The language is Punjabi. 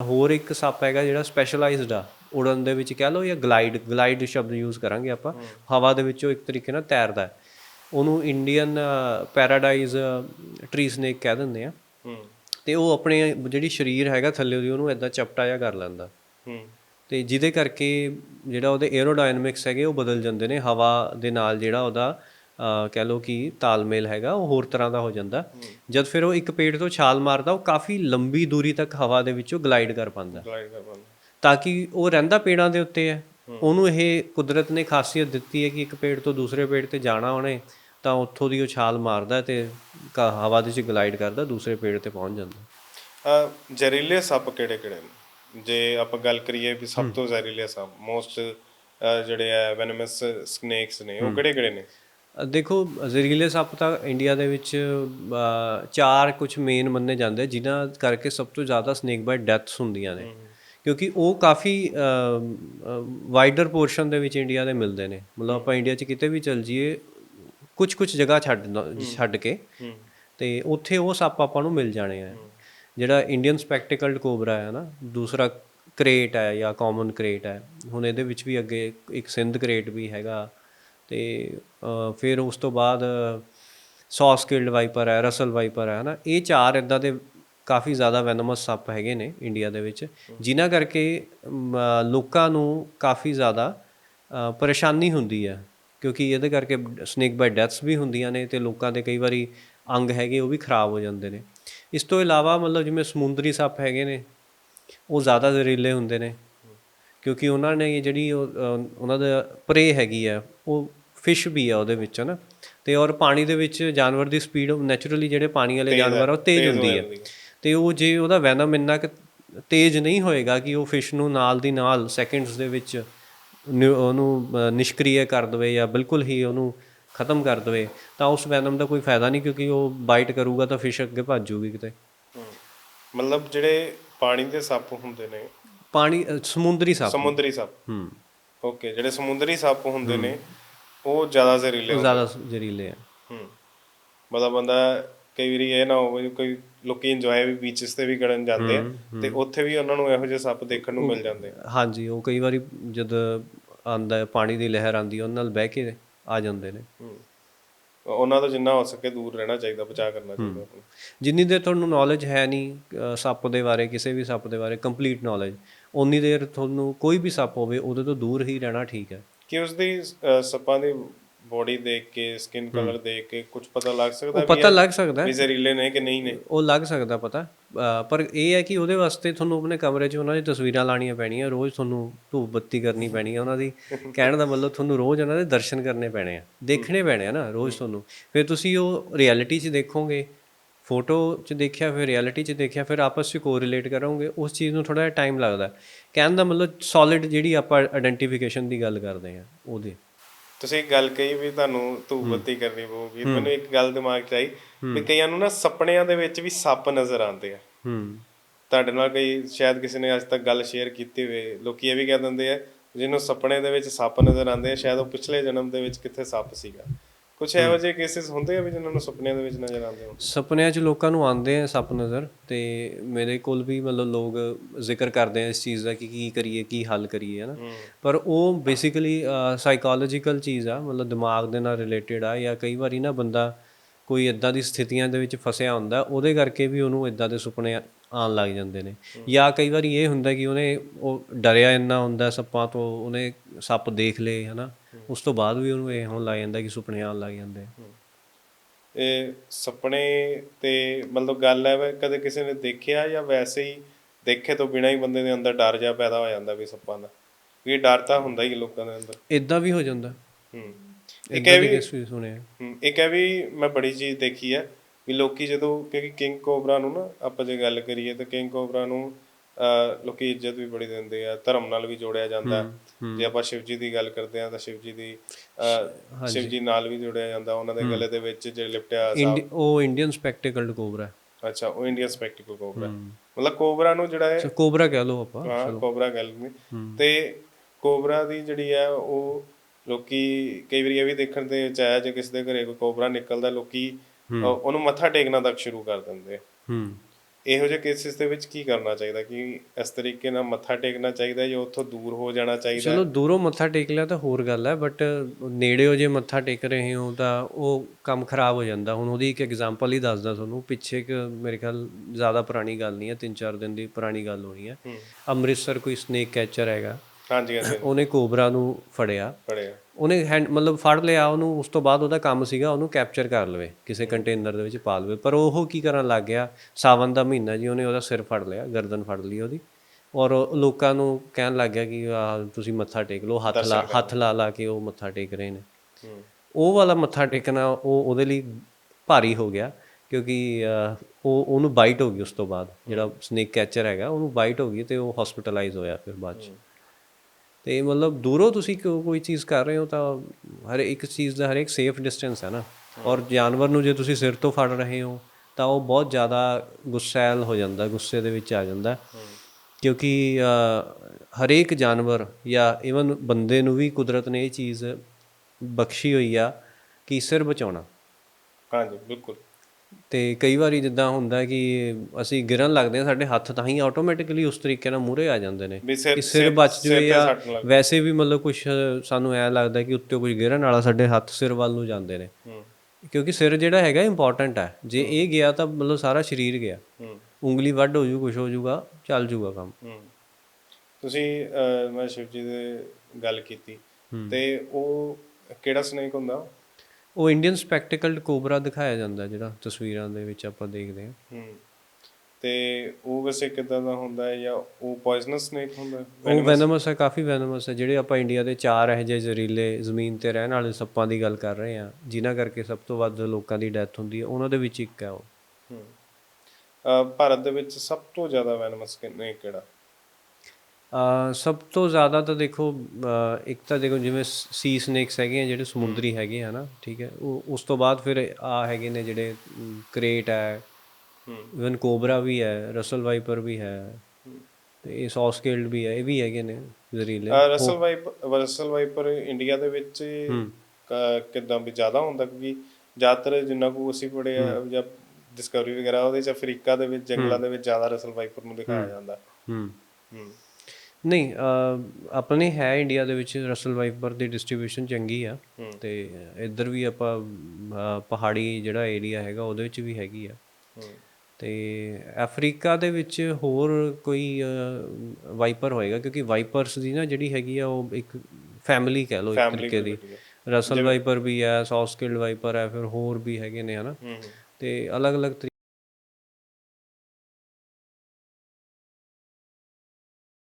ਹੋਰ ਇੱਕ ਸੱਪ ਹੈਗਾ ਜਿਹੜਾ ਸਪੈਸ਼ਲਾਈਜ਼ਡ ਆ ਉੜਨ ਦੇ ਵਿੱਚ ਕਹਿ ਲਓ ਜਾਂ ਗਲਾਈਡ ਗਲਾਈਡ ਸ਼ਬਦ ਯੂਜ਼ ਕਰਾਂਗੇ ਆਪਾਂ ਹਵਾ ਦੇ ਵਿੱਚੋਂ ਇੱਕ ਤਰੀਕੇ ਨਾਲ ਤੈਰਦਾ ਹੈ। ਉਹਨੂੰ ਇੰਡੀਅਨ ਪੈਰਾਡਾਈਜ਼ ਟਰੀ ਸਨੇਕ ਕਹਿ ਦਿੰਦੇ ਆ। ਤੇ ਉਹ ਆਪਣੇ ਜਿਹੜੀ ਸਰੀਰ ਹੈਗਾ ਥੱਲੇ ਉਹਦੀ ਉਹਨੂੰ ਇਦਾਂ ਚਪਟਾ ਜਿਹਾ ਕਰ ਲੈਂਦਾ। ਤੇ ਜਿਹਦੇ ਕਰਕੇ ਜਿਹੜਾ ਉਹਦੇ 에어ਰੋਡਾਇਨਾਮਿਕਸ ਹੈਗੇ ਉਹ ਬਦਲ ਜਾਂਦੇ ਨੇ ਹਵਾ ਦੇ ਨਾਲ ਜਿਹੜਾ ਉਹਦਾ ਕਹਿ ਲਓ ਕਿ ਤਾਲਮੇਲ ਹੈਗਾ ਉਹ ਹੋਰ ਤਰ੍ਹਾਂ ਦਾ ਹੋ ਜਾਂਦਾ। ਜਦ ਫਿਰ ਉਹ ਇੱਕ ਪੇੜ ਤੋਂ ਛਾਲ ਮਾਰਦਾ ਉਹ ਕਾਫੀ ਲੰਬੀ ਦੂਰੀ ਤੱਕ ਹਵਾ ਦੇ ਵਿੱਚੋਂ ਗਲਾਈਡ ਕਰ ਪਾਉਂਦਾ। ਗਲਾਈਡ ਕਰ ਪਾਉਂਦਾ। ਤਾਂ ਕਿ ਉਹ ਰਹਿੰਦਾ ਪੇੜਾਂ ਦੇ ਉੱਤੇ ਹੈ। ਉਹਨੂੰ ਇਹ ਕੁਦਰਤ ਨੇ ਖਾਸੀਅਤ ਦਿੱਤੀ ਹੈ ਕਿ ਇੱਕ ਪੇੜ ਤੋਂ ਦੂਸਰੇ ਪੇੜ ਤੇ ਜਾਣਾ ਉਹਨੇ ਤਾਂ ਉੱਥੋਂ ਦੀ ਉਹ ਛਾਲ ਮਾਰਦਾ ਤੇ ਹਵਾ ਦੇ ਵਿੱਚ ਗਲਾਈਡ ਕਰਦਾ ਦੂਸਰੇ ਪੇੜ ਤੇ ਪਹੁੰਚ ਜਾਂਦਾ। ਜ਼ਹਿਰੀਲੇ ਸੱਪ ਕਿਹੜੇ ਕਿਹੜੇ ਨੇ? ਜੇ ਆਪਾਂ ਗੱਲ ਕਰੀਏ ਵੀ ਸਭ ਤੋਂ ਜ਼ਹਿਰੀਲੇ ਸੱਪ ਮੋਸਟ ਜਿਹੜੇ ਆ ਵੈਨਮਸ ਸਨੇਕਸ ਨੇ ਉਹ ਕਿਹੜੇ ਕਿਹੜੇ ਨੇ? ਦੇਖੋ ਜ਼ਹਿਰੀਲੇ ਸੱਪ ਤਾਂ ਇੰਡੀਆ ਦੇ ਵਿੱਚ ਚਾਰ ਕੁਝ ਮੇਨ ਮੰਨੇ ਜਾਂਦੇ ਜਿਨ੍ਹਾਂ ਕਰਕੇ ਸਭ ਤੋਂ ਜ਼ਿਆਦਾ ਸਨੇਕ ਬਾਈਟ ਡੈਥਸ ਹੁੰਦੀਆਂ ਨੇ। ਕਿਉਂਕਿ ਉਹ ਕਾਫੀ ਵਾਈਡਰ ਪੋਰਸ਼ਨ ਦੇ ਵਿੱਚ ਇੰਡੀਆ ਦੇ ਮਿਲਦੇ ਨੇ। ਮਤਲਬ ਆਪਾਂ ਇੰਡੀਆ 'ਚ ਕਿਤੇ ਵੀ ਚਲ ਜਾਈਏ ਕੁਝ ਕੁਝ ਜਗ੍ਹਾ ਛੱਡ ਛੱਡ ਕੇ। ਤੇ ਉੱਥੇ ਉਹ ਸੱਪ ਆਪਾਂ ਨੂੰ ਮਿਲ ਜਾਣੇ ਆ। ਜਿਹੜਾ ਇੰਡੀਅਨ ਸਪੈਕਟੀਕਲਡ ਕੋਬਰਾ ਹੈ ਨਾ ਦੂਸਰਾ ਕ੍ਰੇਟ ਹੈ ਜਾਂ ਕਾਮਨ ਕ੍ਰੇਟ ਹੈ ਹੁਣ ਇਹਦੇ ਵਿੱਚ ਵੀ ਅੱਗੇ ਇੱਕ ਸਿੰਧ ਕ੍ਰੇਟ ਵੀ ਹੈਗਾ। ਤੇ ਫਿਰ ਉਸ ਤੋਂ ਬਾਅਦ ਸੌਸ ਕਿਲਡ ਵਾਈਪਰ ਹੈ ਰਸਲ ਵਾਈਪਰ ਹੈ ਨਾ ਇਹ ਚਾਰ ਇਦਾਂ ਦੇ ਕਾਫੀ ਜ਼ਿਆਦਾ ਵੈਨਮਸ ਸੱਪ ਹੈਗੇ ਨੇ ਇੰਡੀਆ ਦੇ ਵਿੱਚ ਜਿਨ੍ਹਾਂ ਕਰਕੇ ਲੋਕਾਂ ਨੂੰ ਕਾਫੀ ਜ਼ਿਆਦਾ ਪਰੇਸ਼ਾਨੀ ਹੁੰਦੀ ਹੈ। ਕਿਉਂਕਿ ਇਹਦੇ ਕਰਕੇ ਸਨੇਕ ਬਾਈ ਡੈਥਸ ਵੀ ਹੁੰਦੀਆਂ ਨੇ ਤੇ ਲੋਕਾਂ ਦੇ ਕਈ ਵਾਰੀ ਅੰਗ ਹੈਗੇ ਉਹ ਵੀ ਖਰਾਬ ਹੋ ਜਾਂਦੇ ਨੇ। ਇਸ ਤੋਂ ਇਲਾਵਾ ਮਤਲਬ ਜਿਵੇਂ ਸਮੁੰਦਰੀ ਸੱਪ ਹੈਗੇ ਨੇ ਉਹ ਜ਼ਿਆਦਾ ਜ਼ਹਿਰੀਲੇ ਹੁੰਦੇ ਨੇ। ਕਿਉਂਕਿ ਉਹਨਾਂ ਨੇ ਜਿਹੜੀ ਉਹ, ਉਹਨਾਂ ਦਾ ਪ੍ਰੇ ਹੈਗੀ ਆ ਉਹ ਫਿਸ਼ ਵੀ ਆ ਉਹਦੇ ਵਿੱਚ ਨਾ ਤੇ ਔਰ ਪਾਣੀ ਦੇ ਵਿੱਚ ਜਾਨਵਰ ਦੀ ਸਪੀਡ ਨੈਚੁਰਲੀ ਜਿਹੜੇ ਪਾਣੀ ਵਾਲੇ ਜਾਨਵਰ ਆ ਉਹ ਤੇਜ਼ ਹੁੰਦੀ ਹੈ ਤੇ ਉਹ ਜੇ ਉਹਦਾ ਵੈਨਮ ਇੰਨਾ ਕਿ ਤੇਜ਼ ਨਹੀਂ ਹੋਏਗਾ ਕਿ ਉਹ ਫਿਸ਼ ਨੂੰ ਨਾਲ ਦੀ ਨਾਲ ਸੈਕਿੰਡਸ ਦੇ ਵਿੱਚ ਉਹਨੂੰ ਅ, ਨਿਸ਼ਕਰੀय ਕਰ ਦਵੇ ਜਾਂ ਬਿਲਕੁਲ ਹੀ ਉਹਨੂੰ ਖਤਮ ਕਰ ਦਵੇ ਤਾਂ ਉਸ ਵੈਨਮ ਦਾ ਕੋਈ ਫਾਇਦਾ ਨਹੀਂ ਕਿਉਂਕਿ ਉਹ ਬਾਈਟ ਕਰੂਗਾ ਤਾਂ ਫਿਸ਼ ਅੱਗੇ ਭੱਜ ਜੂਗੀ ਕਿਤੇ। ਮਤਲਬ ਜਿਹੜੇ ਪਾਣੀ ਦੇ ਸੱਪ ਹੁੰਦੇ ਨੇ। ਪਾਣੀ ਸਮੁੰਦਰੀ ਸੱਪ। ਸਮੁੰਦਰੀ ਸੱਪ। ਹੂੰ। ਓਕੇ ਜਿਹੜੇ ਸਮੁੰਦਰੀ ਸੱਪ ਹੁੰਦੇ ਨੇ ਉਹ ਜ਼ਿਆਦਾ ਜ਼ਹਿਰੀਲੇ ਹੁੰਦੇ ਜ਼ਿਆਦਾ ਜ਼ਹਿਰੀਲੇ ਆ। ਹੂੰ। ਮਤਲਬ ਬੰਦਾ ਕਈ ਵਾਰੀ ਇਹ ਨਾ ਹੋਵੇ ਕੋਈ ਲੋਕੀ ਇੰਜੋਏ ਵੀ ਬੀਚਸ ਤੇ ਵੀ ਕਰਨ ਜਾਂਦੇ ਆ ਤੇ ਉੱਥੇ ਵੀ ਉਹਨਾਂ ਨੂੰ ਇਹੋ ਜਿਹੇ ਸੱਪ ਦੇਖਣ ਨੂੰ ਮਿਲ ਜਾਂਦੇ ਆ। ਹਾਂਜੀ ਉਹ ਕਈ ਵਾਰੀ ਜਦ ਆਂਦਾ ਪਾਣੀ ਦੀ ਲਹਿਰ ਆਂਦੀ ਉਹਨਾਂ ਨਾਲ ਬਹਿ ਕੇ ਆ ਜਾਂਦੇ ਨੇ। ਹੂੰ। ਉਹਨਾਂ ਤੋਂ ਜਿੰਨਾ ਹੋ ਸਕੇ ਦੂਰ ਰਹਿਣਾ ਚਾਹੀਦਾ ਬਚਾਅ ਕਰਨਾ ਚਾਹੀਦਾ ਜਿੰਨੀ ਦੇਰ ਤੁਹਾਨੂੰ ਨੌਲੇਜ ਹੈ ਨਹੀਂ ਸੱਪ ਦੇ ਬਾਰੇ ਕਿਸੇ ਵੀ ਸੱਪ ਦੇ ਬਾਰੇ ਕੰਪਲੀਟ ਨੌਲੇਜ ਉਨੀ ਦੇਰ ਤੁਹਾਨੂੰ ਕੋਈ ਵੀ ਸੱਪ ਹੋਵੇ ਉਹਦੇ ਤੋਂ ਦੂਰ ਹੀ ਰਹਿਣਾ ਠੀਕ ਹੈ। ਕਿ ਉਸ ਦੀ ਸੱਪਾਂ ਦੀ ਬੋਡੀ ਦੇਖ ਕੇ ਸਕਿਨ ਕਲਰ ਦੇਖ ਕੇ ਕੁਝ ਪਤਾ ਲੱਗ ਸਕਦਾ ਉਹ ਪਤਾ ਲੱਗ ਸਕਦਾ। ਹੈ ਵੀ ਜ਼ਹਿਰੀਲੇ ਨੇ ਕਿ ਨਹੀਂ ਨੇ? ਉਹ ਲੱਗ ਸਕਦਾ ਪਤਾ। ਪਰ ਇਹ ਹੈ ਕਿ ਉਹਦੇ ਵਾਸਤੇ ਤੁਹਾਨੂੰ ਆਪਣੇ ਕਮਰੇ 'ਚ ਉਹਨਾਂ ਦੀ ਤਸਵੀਰਾਂ ਲਾਣੀਆਂ ਪੈਣੀਆਂ ਰੋਜ਼ ਤੁਹਾਨੂੰ ਧੂਪ ਬੱਤੀ ਕਰਨੀ ਪੈਣੀ ਹੈ ਉਹਨਾਂ ਦੀ। ਕਹਿਣ ਦਾ ਮਤਲਬ ਤੁਹਾਨੂੰ ਰੋਜ਼ ਉਹਨਾਂ ਦੇ ਦਰਸ਼ਨ ਕਰਨੇ ਪੈਣੇ ਆ ਦੇਖਣੇ ਪੈਣੇ ਆ ਨਾ ਰੋਜ਼ ਤੁਹਾਨੂੰ। ਫਿਰ ਤੁਸੀਂ ਉਹ ਰਿਐਲਿਟੀ 'ਚ ਦੇਖੋਗੇ। ਫੋਟੋ 'ਚ ਦੇਖਿਆ ਫਿਰ ਰਿਐਲਿਟੀ 'ਚ ਦੇਖਿਆ ਫਿਰ ਆਪਸ 'ਚ ਕੋਰਿਲੇਟ ਕਰੋਗੇ ਉਸ ਚੀਜ਼ ਨੂੰ ਥੋੜਾ ਜਿਹਾ ਟਾਈਮ ਲੱਗਦਾ। ਕਹਿਣ ਦਾ ਮਤਲਬ ਸੋਲਿਡ ਜਿਹੜੀ ਆਪਾਂ ਆਇਡੈਂਟੀਫਿਕੇਸ਼ਨ ਦੀ ਗੱਲ ਕਰਦੇ ਆ ਉਹਦੇ। ਤੁਸੀਂ ਇੱਕ ਗੱਲ ਕਹੀ ਵੀ ਤੁਹਾਨੂੰ ਧੂਪ ਬੱਤੀ ਕਰਨੀ ਪਊਗੀ ਮੈਨੂੰ ਇੱਕ ਗੱਲ ਦਿਮਾਗ 'ਚ ਆਈ ਵੀ ਕਈਆਂ ਨੂੰ ਨਾ ਸੁਪਨਿਆਂ ਦੇ ਵਿੱਚ ਵੀ ਸੱਪ ਨਜ਼ਰ ਆਉਂਦੇ ਆ। ਹੂੰ। ਤੁਹਾਡੇ ਨਾਲ ਕਈ ਸ਼ਾਇਦ ਕਿਸੇ ਨੇ ਅੱਜ ਤੱਕ ਗੱਲ ਸ਼ੇਅਰ ਕੀਤੀ ਹੋਵੇ ਲੋਕੀ ਇਹ ਵੀ ਕਹਿ ਦਿੰਦੇ ਆ ਜਿਹਨੂੰ ਸੁਪਨੇ ਦੇ ਵਿੱਚ ਸੱਪ ਨਜ਼ਰ ਆਉਂਦੇ ਆ ਸ਼ਾਇਦ ਉਹ ਪਿਛਲੇ ਜਨਮ ਦੇ ਵਿੱਚ ਕਿੱਥੇ ਸੱਪ ਸੀਗਾ। ਕੁਝ ਇਹੋ ਜਿਹੇ ਕੇਸਿਸ ਹੁੰਦੇ ਆ ਵੀ ਜਿਨ੍ਹਾਂ ਨੂੰ ਸੁਪਨਿਆਂ ਦੇ ਵਿੱਚ ਨਜ਼ਰ ਆਉਂਦੇ ਹੋਣ? ਸੁਪਨਿਆਂ 'ਚ ਲੋਕਾਂ ਨੂੰ ਆਉਂਦੇ ਆ ਸੱਪ ਨਜ਼ਰ ਤੇ ਮੇਰੇ ਕੋਲ ਵੀ ਮਤਲਬ ਲੋਕ ਜ਼ਿਕਰ ਕਰਦੇ ਆ ਇਸ ਚੀਜ਼ ਦਾ ਕਿ ਕੀ ਕਰੀਏ ਕੀ ਹੱਲ ਕਰੀਏ ਹਨਾ। ਪਰ ਉਹ ਬੇਸਿਕਲੀ ਸਾਈਕੋਲੋਜੀਕਲ ਚੀਜ਼ ਆ ਮਤਲਬ ਦਿਮਾਗ ਦੇ ਨਾਲ ਰਿਲੇਟਡ ਆ ਜਾਂ ਕਈ ਵਾਰੀ ਨਾ ਬੰਦਾ ਕੋਈ ਇਦਾਂ ਦੀ ਸਥਿਤੀਆਂ ਦੇ ਵਿੱਚ ਫਸਿਆ ਹੁੰਦਾ ਉਹਦੇ ਕਰਕੇ ਵੀ ਉਹਨੂੰ ਇਦਾਂ ਦੇ ਸੁਪਨੇ ਆਉਣ ਲੱਗ ਜਾਂਦੇ ਨੇ। ਜਾਂ ਕਈ ਵਾਰੀ ਇਹ ਹੁੰਦਾ ਕਿ ਉਹਨੇ ਉਹ ਡਰਿਆ ਇੰਨਾ ਹੁੰਦਾ ਸੱਪਾਂ ਤੋਂ ਉਹਨੇ ਸੱਪ ਦੇਖ ਲਏ ਹਨਾ। ਉਸ ਤੋਂ ਬਾਅਦ ਵੀ ਉਹਨੂੰ ਇਹ ਹੋਣ ਲੱਗ ਜਾਂਦਾ ਕਿ ਸੁਪਨੇ ਆਉਣ ਲੱਗ ਜਾਂਦੇ ਇਹ ਸੁਪਨੇ ਤੇ ਮਤਲਬ ਗੱਲ ਹੈ ਵੀ ਕਦੇ ਕਿਸੇ ਨੇ ਦੇਖਿਆ ਜਾਂ ਵੈਸੇ ਹੀ ਦੇਖੇ ਤੋਂ ਬਿਨਾਂ ਹੀ ਬੰਦੇ ਦੇ ਅੰਦਰ ਡਰ ਜਾ ਪੈਦਾ ਹੋ ਜਾਂਦਾ ਵੀ ਸੱਪਾਂ ਦਾ ਵੀ ਡਰ ਤਾਂ ਹੁੰਦਾ ਹੀ ਹੈ ਲੋਕਾਂ ਦੇ ਅੰਦਰ। ਇਦਾਂ ਵੀ ਹੋ ਜਾਂਦਾ। ਹੂੰ। ਦੇ ਕੇਸ ਵੀ ਸੁਣੇ ਆ ਹਮ, ਇੱਕ ਇਹ ਵੀ ਮੈਂ ਬੜੀ ਚੀਜ਼ ਦੇਖੀ ਹੈ ਵੀ ਲੋਕੀ ਜਦੋਂ ਕਿਉਂਕਿ ਕਿੰਗ ਕੋਬਰਾ ਨੂੰ ਨਾ ਆਪਾਂ ਜੇ ਗੱਲ ਕਰੀਏ ਤਾਂ ਕਿੰਗ ਕੋਬਰਾ ਨੂੰ ਲੋਕੀ ਇੱਜ਼ਤ ਵੀ ਬੜੀ ਦਿੰਦੇ ਆ ਧਰਮ ਨਾਲ ਵੀ ਜੋੜਿਆ ਜਾਂਦਾ। ਜੇ ਆਪਾਂ ਸ਼ਿਵ ਜੀ ਦੀ ਗੱਲ ਕਰਦੇ ਆ ਤਾਂ ਸ਼ਿਵ ਜੀ ਦੀ ਸ਼ਿਵ ਜੀ ਨਾਲ ਵੀ ਜੋੜਿਆ ਜਾਂਦਾ ਉਹਨਾਂ ਦੇ ਗਲੇ ਦੇ ਵਿੱਚ ਜੇ ਲਿਪਟਿਆ ਇੰਡੀ- ਉਹ ਇੰਡੀਅਨ ਸਪੈਕਟੀਕਲਡ ਕੋਬਰਾ ਅੱਛਾ ਉਹ ਇੰਡੀਅਨ ਸਪੈਕਟੀਕਲ ਕੋਬਰਾ ਮਤਲਬ ਕੋਬਰਾ ਨੂੰ ਜਿਹੜਾ ਹੈ ਕੋਬਰਾ ਕਹਿ ਲਓ ਆਪਾਂ ਹਾਂ ਕੋਬਰਾ ਗੱਲ ਨਹੀਂ ਤੇ ਕੋਬਰਾ ਦੀ ਜਿਹੜੀ ਹੈ ਉਹ ਲੋਕੀ ਕਈ ਵਾਰੀ ਇਹ ਵੀ ਦੇਖਣ ਦੇ ਚ ਆਇਆ ਜੇ ਕਿਸੇ ਦੇ ਘਰੇ ਕੋਈ ਕੋਬਰਾ ਨਿਕਲਦਾ ਲੋਕੀ ਉਹਨੂੰ ਮੱਥਾ ਟੇਕਣਾ ਤੱਕ ਸ਼ੁਰੂ ਕਰ ਦਿੰਦੇ ਹੂੰ। ਇਹੋ ਜਿਹੇ ਕੇਸਿਸ ਦੇ ਵਿੱਚ ਕੀ ਕਰਨਾ ਚਾਹੀਦਾ ਕਿ ਇਸ ਤਰੀਕੇ ਨਾਲ ਮੱਥਾ ਟੇਕਣਾ ਚਾਹੀਦਾ ਜਾਂ ਉੱਥੋਂ ਦੂਰ ਹੋ ਜਾਣਾ ਚਾਹੀਦਾ? ਚਲੋ ਦੂਰੋਂ ਮੱਥਾ ਟੇਕ ਲਿਆ ਤਾਂ ਹੋਰ ਗੱਲ ਹੈ ਬਟ ਨੇੜਿਓ ਜੇ ਮੱਥਾ ਟੇਕ ਰਹੇ ਹੋ ਤਾਂ ਉਹ ਕੰਮ ਖਰਾਬ ਹੋ ਜਾਂਦਾ। ਹੁਣ ਉਹਦੀ ਇੱਕ ਐਗਜ਼ਾਮਪਲ ਹੀ ਦੱਸਦਾ ਤੁਹਾਨੂੰ। ਪਿੱਛੇ ਇੱਕ ਮੇਰੇ ਖਿਆਲ ਜ਼ਿਆਦਾ ਪੁਰਾਣੀ ਗੱਲ ਨਹੀਂ ਹੈ 3-4 ਦਿਨ ਦੀ ਪੁਰਾਣੀ ਗੱਲ ਹੋਣੀ ਹੈ। ਹੂੰ। ਅੰਮ੍ਰਿਤਸਰ ਕੋਈ ਸਨੇਕ ਕੈਚਰ ਹੈਗਾ। ਹਾਂਜੀ ਹਾਂਜੀ। ਉਹਨੇ ਕੋਬਰਾ ਨੂੰ ਫੜਿਆ। ਪੜਿਆ ਉਹਨੇ ਹੈਂਡ ਮਤਲਬ ਫੜ ਲਿਆ ਉਹਨੂੰ ਉਸ ਤੋਂ ਬਾਅਦ ਉਹਦਾ ਕੰਮ ਸੀਗਾ ਉਹਨੂੰ ਕੈਪਚਰ ਕਰ ਲਵੇ ਕਿਸੇ ਕੰਟੇਨਰ ਦੇ ਵਿੱਚ ਪਾ ਲਵੇ। ਪਰ ਉਹ ਕੀ ਕਰਨ ਲੱਗ ਗਿਆ? ਸਾਵਨ ਦਾ ਮਹੀਨਾ ਜੀ ਉਹਨੇ ਉਹਦਾ ਸਿਰ ਫੜ ਲਿਆ ਗਰਦਨ ਫੜ ਲਈ ਉਹਦੀ। ਔਰ ਲੋਕਾਂ ਨੂੰ ਕਹਿਣ ਲੱਗ ਗਿਆ ਕਿ ਤੁਸੀਂ ਮੱਥਾ ਟੇਕ ਲਓ। ਹੱਥ ਲਾ ਹੱਥ ਲਾ ਲਾ ਕੇ ਉਹ ਮੱਥਾ ਟੇਕ ਰਹੇ ਨੇ। ਉਹ ਵਾਲਾ ਮੱਥਾ ਟੇਕਣਾ ਉਹ ਉਹਦੇ ਲਈ ਭਾਰੀ ਹੋ ਗਿਆ ਕਿਉਂਕਿ ਉਹ ਉਹਨੂੰ ਬਾਈਟ ਹੋ ਗਈ ਉਸ ਤੋਂ ਬਾਅਦ। ਜਿਹੜਾ ਸਨੇਕ ਕੈਚਰ ਹੈਗਾ ਉਹਨੂੰ ਬਾਈਟ ਹੋ ਗਈ ਤੇ ਉਹ ਹਸਪੀਟਲਾਈਜ਼ ਹੋਇਆ ਫਿਰ ਬਾਅਦ ਚ। ਤੇ ਮਤਲਬ ਦੂਰੋਂ ਤੁਸੀਂ ਕੋਈ ਚੀਜ਼ ਕਰ ਰਹੇ ਹੋ ਤਾਂ ਹਰ ਇੱਕ ਚੀਜ਼ ਦਾ ਹਰ ਇੱਕ ਸੇਫ ਡਿਸਟੈਂਸ ਹੈ ਨਾ। ਔਰ ਜਾਨਵਰ ਨੂੰ ਜੇ ਤੁਸੀਂ ਸਿਰ ਤੋਂ ਫੜ ਰਹੇ ਹੋ ਤਾਂ ਉਹ ਬਹੁਤ ਜ਼ਿਆਦਾ ਗੁੱਸੈਲ ਹੋ ਜਾਂਦਾ, ਗੁੱਸੇ ਦੇ ਵਿੱਚ ਆ ਜਾਂਦਾ। ਕਿਉਂਕਿ ਹਰੇਕ ਜਾਨਵਰ ਜਾਂ ਇਵਨ ਬੰਦੇ ਨੂੰ ਵੀ ਕੁਦਰਤ ਨੇ ਇਹ ਚੀਜ਼ ਬਖਸ਼ੀ ਹੋਈ ਆ ਕਿ ਸਿਰ ਬਚਾਉਣਾ। ਹਾਂਜੀ, ਬਿਲਕੁਲ। ਤੇ ਕਈ ਵਾਰੀ ਜਿੱਦਾਂ ਹੁੰਦਾ ਕਿ ਅਸੀਂ ਗਿਰਨ ਲੱਗਦੇ ਆ ਸਾਡੇ ਹੱਥ ਤਾਂ ਹੀ ਆਟੋਮੈਟਿਕਲੀ ਉਸ ਤਰੀਕੇ ਨਾਲ ਮੂਹਰੇ ਆ ਜਾਂਦੇ ਨੇ। ਕਿ ਸਿਰ ਬਚ ਸਿਰ ਜਵੇ ਤੇ ਜਾਂ ਸੱਟ ਲੱਗ ਵੈਸੇ ਵੀ ਮਤਲਬ ਕੁਝ ਸਾਨੂੰ ਐ ਲੱਗਦਾ ਕਿ ਉੱਤੇ ਕੋਈ ਗਿਰਨ ਵਾਲਾ ਸਾਡੇ ਹੱਥ ਸਿਰ ਵੱਲ ਨੂੰ ਜਾਂਦੇ ਨੇ। ਕਿਉਂਕਿ ਸਿਰ ਜਿਹੜਾ ਹੈਗਾ ਇੰਪੋਰਟੈਂਟ ਹੈ। ਜੇ ਇਹ ਗਿਆ ਤਾਂ ਮਤਲਬ ਸਾਰਾ ਸਰੀਰ ਗਿਆ। ਉਂਗਲੀ ਵੱਢ ਹੋ ਜੂ ਕੁਝ ਹੋ ਜੂਗਾ ਚੱਲ ਜੂਗਾ ਕੰਮ। ਤੁਸੀਂ ਮੈਂ ਸ਼ਿਵ ਜੀ ਦੇ ਗੱਲ ਕੀਤੀ ਤੇ ਉਹ ਕਿਹੜਾ ਸਨੇਕ ਹੁੰਦਾ? ਉਹ ਇੰਡੀਅਨ ਸਪੈਕਟੀਕਲਡ ਕੋਬਰਾ ਦਿਖਾਇਆ ਜਾਂਦਾ ਜਿਹੜਾ ਤਸਵੀਰਾਂ ਦੇ ਵਿੱਚ ਆਪਾਂ ਦੇਖਦੇ ਹਾਂ। ਹੂੰ। ਤੇ ਉਹ ਵੈਸੇ ਕਿਦਾਂ ਦਾ ਹੁੰਦਾ ਹੈ ਜਾਂ ਉਹ ਪੋਇਜ਼ਨਸ ਸਨੇਕ ਹੁੰਦਾ ਹੈ? ਉਹ ਵੈਨਮਸ ਹੈ ਕਾਫੀ ਵੈਨਮਸ ਹੈ ਜਿਹੜੇ ਆਪਾਂ ਇੰਡੀਆ ਦੇ ਚਾਰ ਇਹੋ ਜਿਹੇ ਜ਼ਹਿਰੀਲੇ ਜ਼ਮੀਨ ਤੇ ਰਹਿਣ ਵਾਲੇ ਸੱਪਾਂ ਦੀ ਗੱਲ ਕਰ ਰਹੇ ਹਾਂ ਜਿਨ੍ਹਾਂ ਕਰਕੇ ਸਭ ਤੋਂ ਵੱਧ ਲੋਕਾਂ ਦੀ ਡੈਥ ਹੁੰਦੀ ਹੈ ਉਹਨਾਂ ਦੇ ਵਿੱਚ ਇੱਕ ਹੈ ਉਹ। ਭਾਰਤ ਦੇ ਵਿੱਚ ਸਭ ਤੋਂ ਜ਼ਿਆਦਾ ਵੈਨਮਸ ਕਿਹੜਾ? ਸਭ ਤੋਂ ਜ਼ਿਆਦਾ ਤਾਂ ਦੇਖੋ ਇੱਕ ਤਾਂ ਦੇਖੋ ਜਿਵੇਂ ਸੀ ਸਨੇਕਸ ਹੈਗੇ ਆ ਜਿਹੜੇ ਸਮੁੰਦਰੀ ਹੈਗੇ ਆ ਨਾ ਠੀਕ ਹੈ ਉਹ ਉਸ ਤੋਂ ਬਾਅਦ ਫਿਰ ਆ ਹੈਗੇ ਨੇ ਜਿਹੜੇ ਕ੍ਰੇਟ ਹੈ ਇਵਨ ਕੋਬਰਾ ਵੀ ਹੈ ਰਸਲ ਵਾਈਪਰ ਵੀ ਹੈ ਤੇ ਇਹ ਸੌਸਕੇਲਡ ਵੀ ਹੈ ਇਹ ਵੀ ਹੈਗੇ ਨੇ ਜ਼ਹਿਰੀਲੇ। ਅਹ, Russell viper Russell viper India ਦੇ ਵਿੱਚ ਕਿੱਦਾਂ ਵੀ ਜ਼ਿਆਦਾ ਹੁੰਦਾ ਕਿਉਂਕਿ ਜ਼ਿਆਦਾਤਰ ਜਿੰਨਾ ਕੁ ਅਸੀਂ ਪੜਿਆ ਜਾਂ ਡਿਸਕਵਰੀ ਵਗੈਰਾ ਉਹਦੇ ਚ ਅਫਰੀਕਾ ਦੇ ਵਿੱਚ ਜੰਗਲਾਂ ਦੇ ਵਿੱਚ ਜ਼ਿਆਦਾ ਰਸਲ ਵਾਈਪਰ ਨੂੰ ਦਿਖਾਇਆ ਜਾਂਦਾ। ਹੂੰ। ਹੂੰ। ਨਹੀਂ ਅਹ ਆਪਣੇ ਹੈ ਇੰਡੀਆ ਦੇ ਵਿੱਚ ਰਸਲ ਵਾਈਪਰ ਦੀ ਡਿਸਟ੍ਰੀਬਿਊਸ਼ਨ ਚੰਗੀ ਆ। ਤੇ ਇੱਧਰ ਵੀ ਆਪਾਂ ਅਹ ਪਹਾੜੀ ਜਿਹੜਾ ਏਰੀਆ ਹੈਗਾ ਉਹਦੇ ਵਿੱਚ ਵੀ ਹੈਗੀ ਆ। ਤੇ ਅਫਰੀਕਾ ਦੇ ਵਿੱਚ ਹੋਰ ਕੋਈ ਵਾਈਪਰ ਹੋਏਗਾ ਕਿਉਂਕਿ ਵਾਈਪਰਸ ਦੀ ਨਾ ਜਿਹੜੀ ਹੈਗੀ ਆ ਉਹ ਇੱਕ ਫੈਮਿਲੀ ਕਹਿ ਲਓ ਇੱਕ ਤਰੀਕੇ ਦੀ। ਰਸਲ ਵਾਈਪਰ ਵੀ ਹੈ ਸੌਸਕਿਲਡ ਵਾਈਪਰ ਹੈ ਫਿਰ ਹੋਰ ਵੀ ਹੈਗੇ ਨੇ ਹਨਾ। ਤੇ ਅਲੱਗ-ਅਲੱਗ